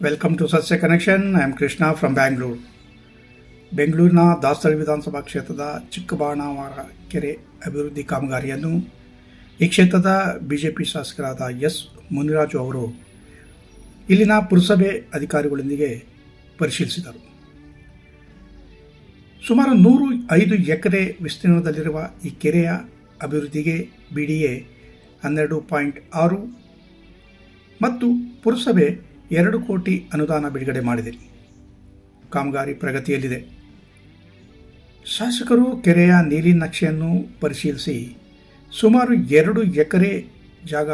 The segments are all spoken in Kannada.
Welcome to Sasya connection I am Krishna from Bangalore ಬೆಂಗಳೂರಿನ ದಾಸರಳ್ಳಿ ವಿಧಾನಸಭಾ ಕ್ಷೇತ್ರದ ಚಿಕ್ಕಬಾಣಾವರ ಕೆರೆ ಅಭಿವೃದ್ಧಿ ಕಾಮಗಾರಿಯನ್ನು ಈ ಕ್ಷೇತ್ರದ ಬಿ ಜೆ ಪಿ ಶಾಸಕರಾದ ಎಸ್ ಮುನಿರಾಜು ಅವರು ಇಲ್ಲಿನ ಪುರಸಭೆ ಅಧಿಕಾರಿಗಳೊಂದಿಗೆ ಪರಿಶೀಲಿಸಿದರು. ಸುಮಾರು ನೂರು ಐದು ಎಕರೆ ವಿಸ್ತೀರ್ಣದಲ್ಲಿರುವ ಈ ಕೆರೆಯ ಅಭಿವೃದ್ಧಿಗೆ ಬಿ ಡಿ ಎ ಹನ್ನೆರಡು ಪಾಯಿಂಟ್ ಆರು ಮತ್ತು ಪುರಸಭೆ ಎರಡು ಕೋಟಿ ಅನುದಾನ ಬಿಡುಗಡೆ ಮಾಡಿದೆ. ಕಾಮಗಾರಿ ಪ್ರಗತಿಯಲ್ಲಿದೆ. ಶಾಸಕರು ಕೆರೆಯ ನೀರಿನ ನಕ್ಷೆಯನ್ನು ಪರಿಶೀಲಿಸಿ ಸುಮಾರು ಎರಡು ಎಕರೆ ಜಾಗ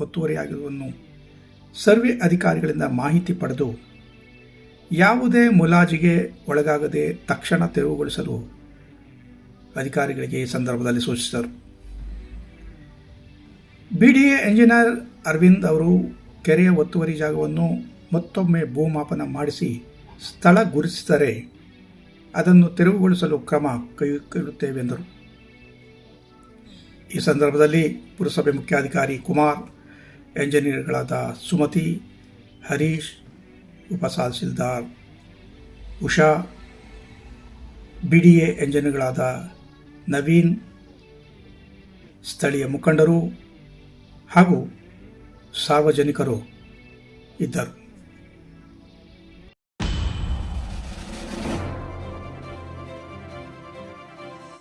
ಒತ್ತುವರಿಯಾಗಿರುವುದನ್ನು ಸರ್ವೆ ಅಧಿಕಾರಿಗಳಿಂದ ಮಾಹಿತಿ ಪಡೆದು ಯಾವುದೇ ಮುಲಾಜಿಗೆ ಒಳಗಾಗದೆ ತಕ್ಷಣ ತೆರವುಗೊಳಿಸಲು ಅಧಿಕಾರಿಗಳಿಗೆ ಈ ಸಂದರ್ಭದಲ್ಲಿ ಸೂಚಿಸಿದರು. ಬಿಡಿಎ ಎಂಜಿನಿಯರ್ ಅರವಿಂದ್ ಅವರು ಕೆರೆಯ ಒತ್ತುವರಿ ಜಾಗವನ್ನು ಮತ್ತೊಮ್ಮೆ ಭೂಮಾಪನ ಮಾಡಿಸಿ ಸ್ಥಳ ಗುರುತಿಸಿದರೆ ಅದನ್ನು ತೆರವುಗೊಳಿಸಲು ಕ್ರಮ ಕೈಗೊಳ್ಳುತ್ತೇವೆ ಎಂದರು. ಈ ಸಂದರ್ಭದಲ್ಲಿ ಪುರಸಭೆ ಮುಖ್ಯಾಧಿಕಾರಿ ಕುಮಾರ್, ಎಂಜಿನಿಯರ್ಗಳಾದ ಸುಮತಿ, ಹರೀಶ್ ಉಪ tahsildar Usha B D A ಎಂಜಿನಿಯರ್ಗಳಾದ ನವೀನ್, ಸ್ಥಳೀಯ ಮುಖಂಡರು ಹಾಗೂ ಸಾರ್ವಜನಿಕರು ಇದ್ದರು